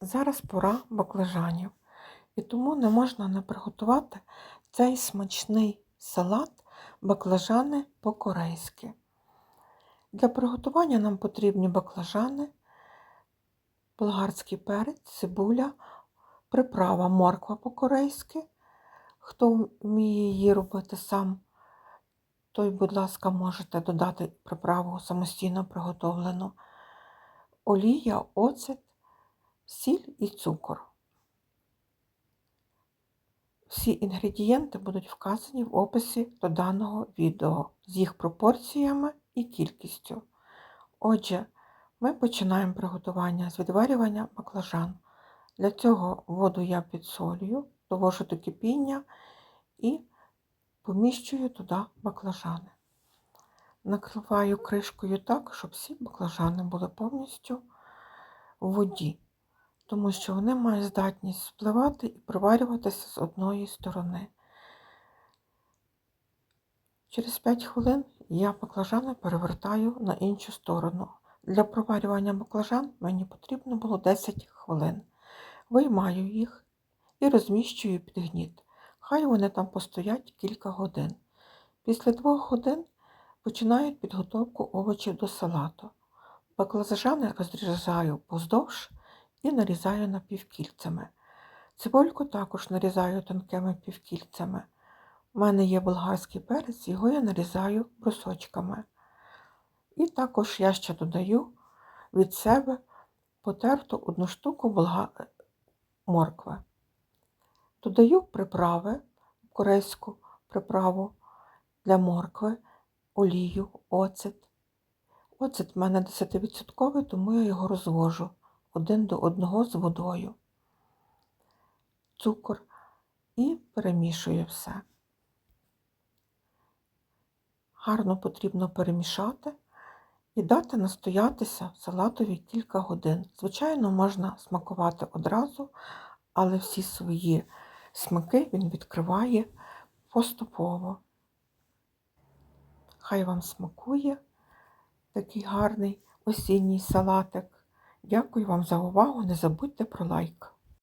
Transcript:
Зараз пора баклажанів, і тому не можна не приготувати цей смачний салат баклажани по-корейськи. Для приготування нам потрібні баклажани, болгарський перець, цибуля, приправа морква по-корейськи. Хто вміє її робити сам, той, будь ласка, можете додати приправу самостійно приготовлену, олія, оцет, сіль і цукор. Всі інгредієнти будуть вказані в описі до даного відео з їх пропорціями і кількістю. Отже, ми починаємо приготування з відварювання баклажан. Для цього воду я підсолюю, довожу до кипіння і поміщую туди баклажани. Накриваю кришкою так, щоб всі баклажани були повністю в воді, тому що вони мають здатність спливати і проварюватися з одної сторони. Через 5 хвилин я баклажани перевертаю на іншу сторону. Для проварювання баклажан мені потрібно було 10 хвилин. Виймаю їх і розміщую під гніт. Хай вони там постоять кілька годин. Після двох годин починаю підготовку овочів до салату. Баклажани розрізаю поздовж і нарізаю напівкільцями. Цибульку також нарізаю тонкими півкільцями. У мене є болгарський перець, його я нарізаю брусочками. І також я ще додаю від себе потерту одну штуку болга... моркви. Додаю приправи, корейську приправу для моркви, олію, оцет. Оцет в мене 10%, тому я його розвожу один до одного з водою, цукор і перемішую все. Гарно потрібно перемішати і дати настоятися салатові кілька годин. Звичайно, можна смакувати одразу, але всі свої смаки він відкриває поступово. Хай вам смакує такий гарний осінній салатик. Дякую вам за увагу. Не забудьте про лайк.